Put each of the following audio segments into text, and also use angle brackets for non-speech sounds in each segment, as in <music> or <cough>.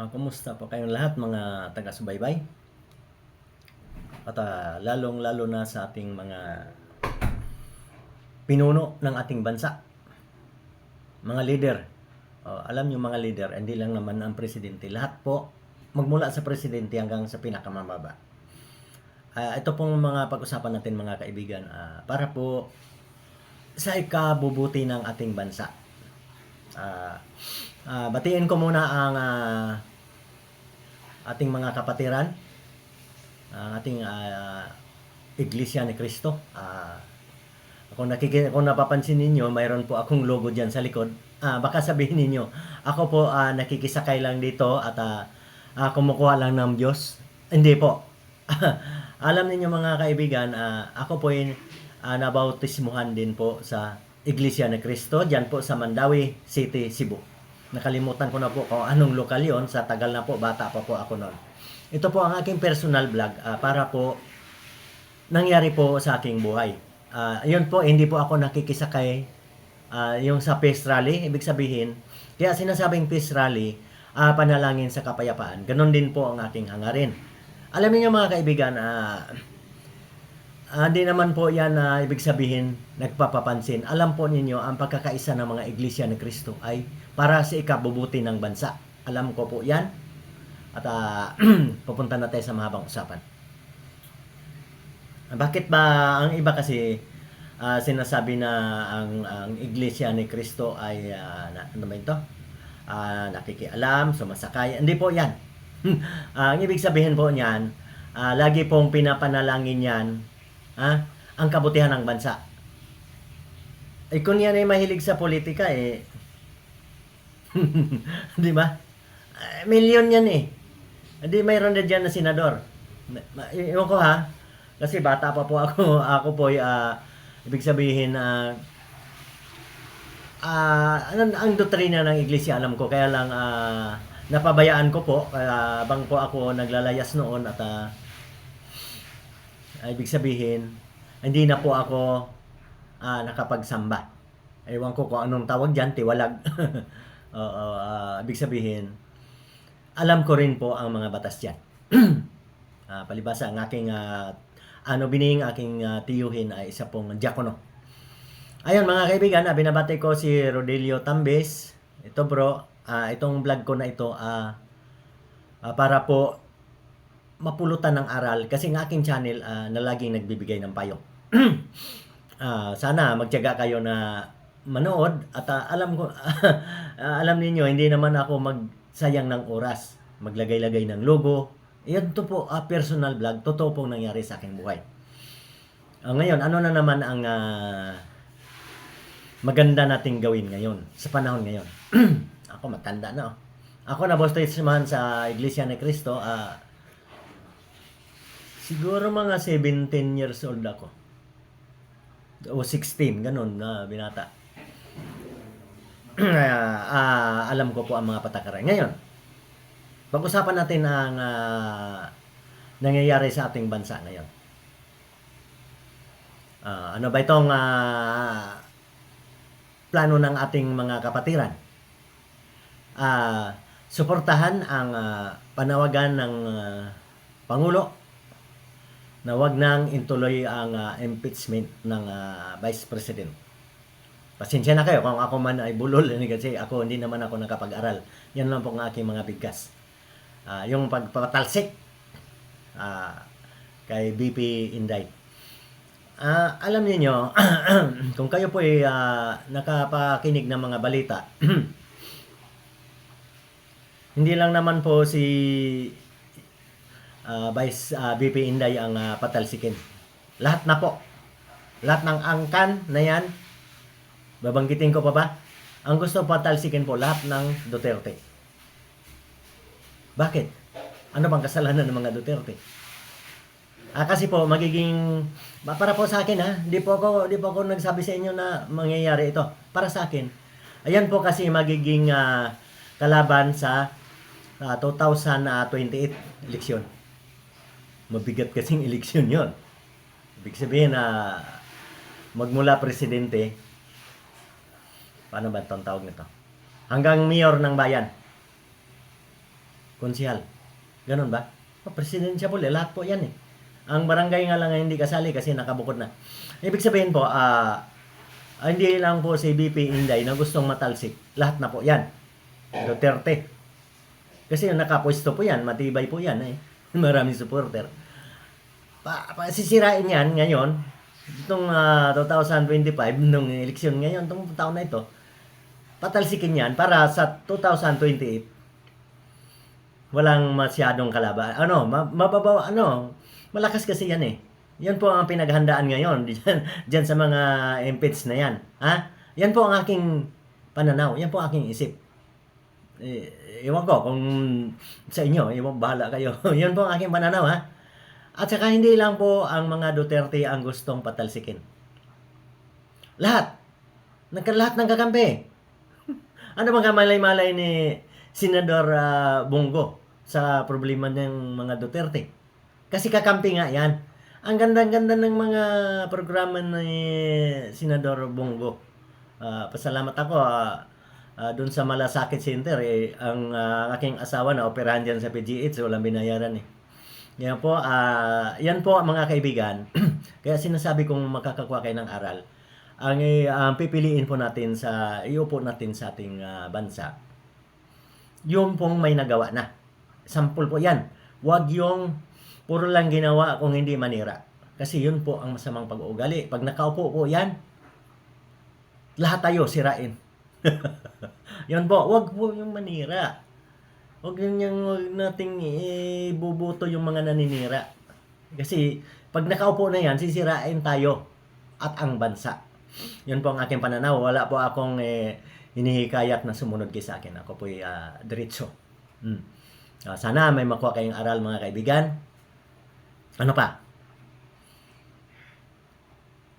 Ah, kumusta po kayong lahat mga taga-subaybay? At ah, lalong-lalo na sa ating mga pinuno ng ating bansa. Mga leader. Oh, alam niyo mga leader, hindi lang naman ang presidente. Lahat po, magmula sa presidente hanggang sa pinakamababa. Ah, ito pong mga pag-usapan natin mga kaibigan ah, para po sa ikabubuti ng ating bansa. Ah, ah, batiin ko muna ang ah, ating mga kapatiran, ang ating ah, Iglesia ni Cristo. Ah, kung nakikita, kung napapansin ninyo, mayroon po akong logo diyan sa likod. Ah, baka sabihin ninyo, ako po ah, nakikisakay lang dito at ah, ah, kumukuha lang ng Diyos. Hindi po. <laughs> Alam ninyo mga kaibigan, ah, ako po ay ah, nabautismuhan din po sa Iglesia ni Cristo, diyan po sa Mandawi City, Cebu. Nakalimutan ko na po kung anong lokal yon sa tagal na po, bata pa po ako noon. Ito po ang aking personal vlog ah, para po nangyari po sa aking buhay. Ah, yun po, hindi po ako nakikisakay ah, yung sa peace rally. Ibig sabihin, kaya sinasabing peace rally, ah, panalangin sa kapayapaan. Ganon din po ang aking hangarin. Alam niyo mga kaibigan, ah, ah, di naman po yan na ibig sabihin nagpapapansin. Alam po ninyo, ang pagkakaisa ng mga iglesia ni Kristo ay para sa ikabubuti ng bansa. Alam ko po yan. At ah, <clears throat> pupunta na tayo sa mahabang usapan. Bakit ba ang iba kasi ah, sinasabi na ang ang iglesia ni Kristo ay ah, na, ano ba ito? Ah, nakikialam, sumasakay. Hindi po 'yan. <laughs> Ah, ang ibig sabihin po niyan, ah, lagi pong pinapanalangin 'yan, ha? Ang kabutihan ng bansa. Eh kung yan ay mahilig sa politika eh <laughs> Di ba? Ah, milyon yan eh. Hindi mayroon na dyan na senador. Ewan ko ha. Kasi bata pa po ako. <laughs> Ako po ah, ibig sabihin na ah ang, ang doktrina ng iglesia alam ko kaya lang ah, napabayaan ko po kaya bang po ako naglalayas noon at ah, ah, ibig sabihin hindi na po ako ah, nakapagsamba. Ewan ko kung anong tawag diyan, tiwalag. <laughs> Oo, ah, ibig sabihin alam ko rin po ang mga batas diyan. <clears throat> Ah, palibasa ang aking ah, ano bining aking ah, tiyuhin ay isa pong diakono. Ayun mga kaibigan, ah, binabati ko si Rodelio Tambes. Ito bro, ah, itong vlog ko na ito ah, ah, para po mapulutan ng aral kasi ng aking channel ah, na laging nagbibigay ng payo. <clears throat> Ah, sana magtiyaga kayo na manood at ah, alam ko <laughs> ah, alam niyo hindi naman ako magsayang ng oras maglagay-lagay ng logo. Yan to po ah, personal vlog. Totoo pong nangyari sa aking buhay. Ah, ngayon ano na naman ang ah, maganda nating gawin ngayon sa panahon ngayon? <clears throat> Ako matanda na oh. ako na baptismahan sa Iglesia ni Cristo ah, siguro mga 17 years old ako. O 16 ganun na binata <clears throat> Ah, alam ko po ang mga patakaran. Ngayon, pag-usapan natin ang ah, nangyayari sa ating bansa ngayon. Ah, ano ba itong ah, plano ng ating mga kapatiran? Ah, suportahan ang ah, panawagan ng ah, Pangulo na wag nang intuloy ang ah, impeachment ng ah, Vice President. Pasensya na kayo kung ako man ay bulol <laughs> kasi ako hindi naman ako nakapag-aral. Yan lang po ang aking mga bigkas. Ah, yung pagpatalsik ah, kay BP Inday. Ah, alam niyo <clears throat> kung kayo po ay ah, nakapakinig ng mga balita, <clears throat> hindi lang naman po si ah, Vice ah, BP Inday ang ah, patalsikin. Lahat na po. Lahat ng angkan na yan, Babanggitin ko pa ba? Ang gusto patalsikin po lahat ng Duterte. Bakit? Ano bang kasalanan ng mga Duterte? Ah, kasi po magiging para po sa akin ha, di po ako di po ako nagsabi sa inyo na mangyayari ito. Para sa akin. Ayan po kasi magiging ah, kalaban sa ah, 2028 eleksyon. Mabigat kasing <laughs> eleksyon 'yon. Ibig sabihin na magmula presidente paano ba itong tawag nito? Hanggang mayor ng bayan. konsihal. Ganun ba? Oh, presidensya po, lahat po yan eh. Ang barangay nga lang ang hindi kasali kasi nakabukod na. Ibig sabihin po, ah ah, hindi lang po si BP Inday na gustong matalsik. Lahat na po yan. Duterte. Kasi yung nakapwesto po yan, matibay po yan eh. <laughs> Maraming supporter. Pa, pa, sisirain yan ngayon, itong ah, 2025, nung eleksyon ngayon, itong taon na ito, patalsikin yan para sa 2028, walang masyadong kalaban. Ano, ma- mababaw, ano, malakas kasi yan eh. Yan po ang pinaghandaan ngayon <laughs> diyan, diyan sa mga impeach na yan. Ha? Yan po ang aking pananaw. Yan po ang aking isip. Eh, ewan ko kung sa inyo, ewan bahala kayo. <laughs> yan po ang aking pananaw ha. At saka hindi lang po ang mga Duterte ang gustong patalsikin. Lahat. Nagka lahat ng kakampi. Ano bang kamalay-malay ni Senador ah, Bongo sa problema ng mga Duterte? Kasi kakampi nga yan. Ang ganda-ganda ng mga programa ni Senador Bongo. Ah, pasalamat ako ah, ah, doon sa Malasakit Center. Eh, ang ah, aking asawa na operahan dyan sa PGH, walang binayaran eh. Yan po, ah, yan po mga kaibigan. <clears throat> Kaya sinasabi kong makakakuha kayo ng aral. Ang ang pipiliin po natin sa iupo natin sa ating ah, bansa. Yung pong may nagawa na. Sample po yan. Huwag yung puro lang ginawa kung hindi manira. Kasi yun po ang masamang pag-uugali. Pag nakaupo po yan, lahat tayo sirain. <laughs> yun po, huwag po yung manira. Huwag yun yung huwag nating ibubuto yung mga naninira. Kasi pag nakaupo na yan, sisirain tayo at ang bansa. Yun po ang aking pananaw. Wala po akong eh, hinihikayat na sumunod kay sa akin. Ako po ay ah, diretso. Mm. Ah, sana may makuha kayong aral mga kaibigan. Ano pa?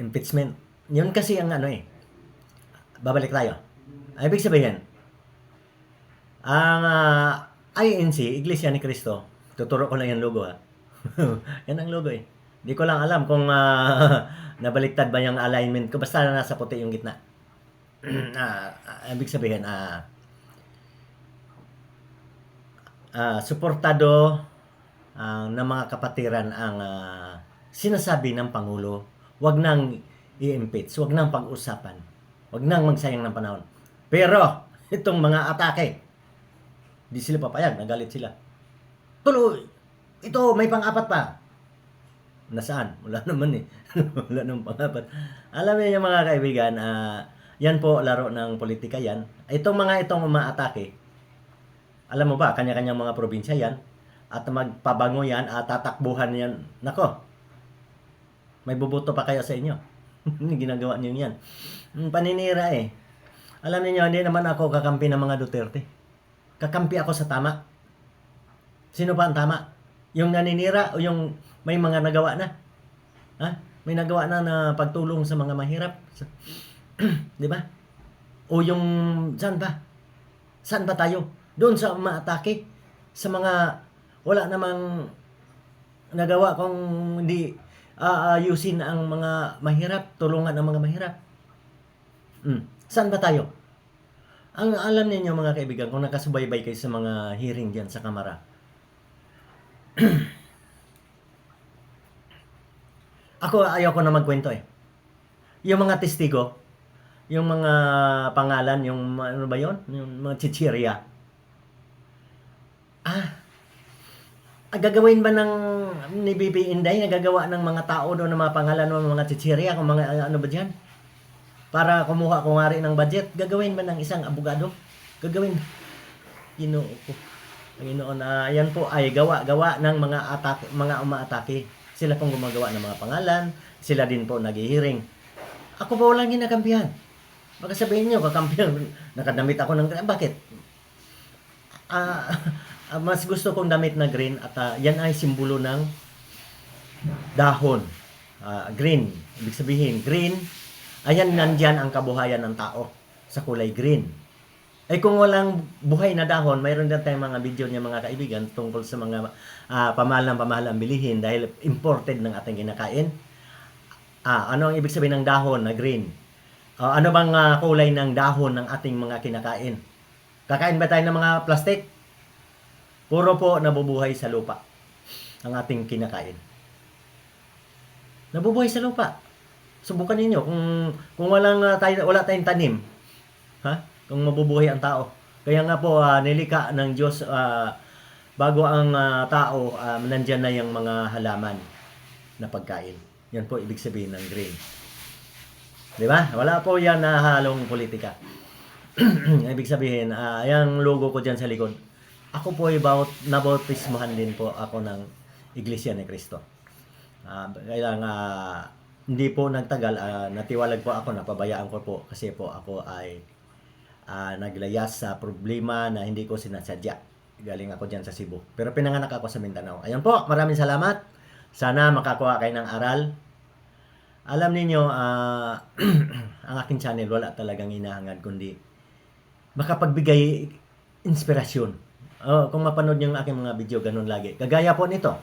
Impeachment. Yun kasi ang ano eh. Babalik tayo. Ay, ibig sabihin, ang ah, INC, Iglesia ni Cristo, tuturo ko lang yung logo ha. <laughs> yan ang logo eh. Hindi ko lang alam kung ah, <laughs> nabaliktad ba yung alignment ko. Basta na nasa puti yung gitna. <clears throat> Ah, ah, ibig sabihin, ah, ah, suportado ah, ng mga kapatiran ang ah, sinasabi ng Pangulo. Huwag nang i-impeach, huwag nang pag-usapan, huwag nang magsayang ng panahon. Pero, <laughs> itong mga atake, di sila papayag, nagalit sila. Tuloy! Ito, may pang-apat pa. Nasaan? Wala <laughs> naman eh. Wala namang pang-apat. Alam niyo yung mga kaibigan, ah, yan po laro ng politika yan. Itong mga itong umaatake, alam mo ba, kanya-kanyang mga probinsya yan, at magpabango yan, at tatakbuhan yan. Nako, may bubuto pa kayo sa inyo. <laughs> Ginagawa niyo yan. Paninira eh. Alam niyo hindi naman ako kakampi ng mga Duterte. Kakampi ako sa tama. Sino pa ang tama? Yung naninira o yung may mga nagawa na? Ha? May nagawa na na pagtulong sa mga mahirap? <clears throat> 'Di ba? O yung saan ba? Saan ba tayo? Doon sa maatake sa mga wala namang nagawa kung hindi aayusin ang mga mahirap, tulungan ang mga mahirap. Mm. Saan ba tayo? Ang alam ninyo mga kaibigan, kung nakasubaybay kayo sa mga hearing diyan sa kamara, <clears throat> ako ayaw ko na magkwento eh. Yung mga testigo, yung mga pangalan, yung ano ba yon Yung mga chichirya. Ah, gagawin ba ng ni Bibi Inday, nagagawa ng mga tao doon ng mga pangalan ng mga chichirya, kung mga ano ba diyan? Para kumuha kumari ng budget, gagawin ba ng isang abogado? Gagawin. Ginoo ko. Panginoon, ah, yan po ay gawa-gawa ng mga atake, mga umaatake. Sila pong gumagawa ng mga pangalan, sila din po naghihiring. Ako pa walang ginakampihan. Baka sabihin nyo, kakampihan, <laughs> nakadamit ako ng green. Bakit? Ah, <laughs> ah, mas gusto kong damit na green at ah, yan ay simbolo ng dahon. Ah, green. Ibig sabihin, green, ayan nandyan ang kabuhayan ng tao sa kulay green. Eh kung walang buhay na dahon, mayroon din tayong mga video niya mga kaibigan tungkol sa mga ah, pamahalang pamahalang bilihin dahil imported ng ating kinakain. Ah, ano ang ibig sabihin ng dahon na green? Ah, ano bang ah, kulay ng dahon ng ating mga kinakain? Kakain ba tayo ng mga plastic? Puro po nabubuhay sa lupa ang ating kinakain. Nabubuhay sa lupa. Subukan ninyo kung kung walang ah, tayo, wala tayong tanim. Ha? Kung mabubuhay ang tao. Kaya nga po ah, nilika ng Diyos ah, bago ang ah, tao ah, nandyan na yung mga halaman na pagkain. Yan po ibig sabihin ng green. 'Di ba? Wala po yan na halong politika. <clears throat> ibig sabihin, ah, yung logo ko diyan sa likod. Ako po ay baut nabautismohan din po ako ng Iglesia ni Cristo. Ah, kaya nga hindi po nagtagal ah, natiwalag po ako napabayaan ko po kasi po ako ay ah, naglayas sa problema na hindi ko sinasadya. Galing ako diyan sa Cebu. Pero pinanganak ako sa Mindanao. Ayun po, maraming salamat. Sana makakuha kayo ng aral. Alam niyo ah, <clears throat> ang aking channel wala talagang inahangad kundi makapagbigay inspirasyon. Oh, kung mapanood niyo ang aking mga video ganun lagi. Kagaya po nito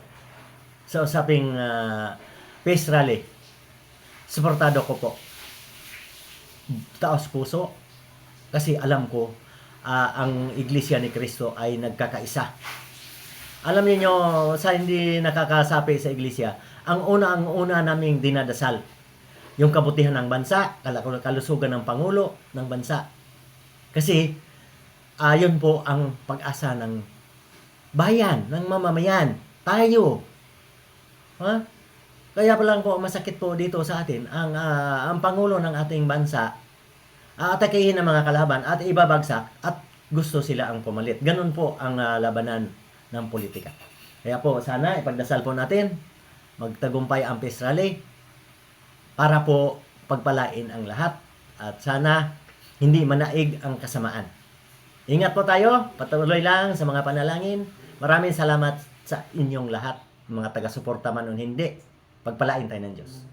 sa usaping ah, Peace Rally. Suportado ko po. Taos puso. Kasi alam ko ah, ang Iglesia ni Cristo ay nagkakaisa. Alam niyo sa hindi nakakasapi sa iglesia, ang una ang una naming dinadasal yung kabutihan ng bansa, kal- kalusugan ng pangulo ng bansa. Kasi ayon po ang pag-asa ng bayan, ng mamamayan, tayo. Ha? Kaya pa lang po masakit po dito sa atin ang ah, ang pangulo ng ating bansa aatakihin ng mga kalaban at ibabagsak at gusto sila ang pumalit. Ganun po ang ah, labanan ng politika. Kaya po sana ipagdasal po natin magtagumpay ang peace rally para po pagpalain ang lahat at sana hindi manaig ang kasamaan. Ingat po tayo, patuloy lang sa mga panalangin. Maraming salamat sa inyong lahat, mga taga-suporta man o hindi. Pagpalain tayo ng Diyos.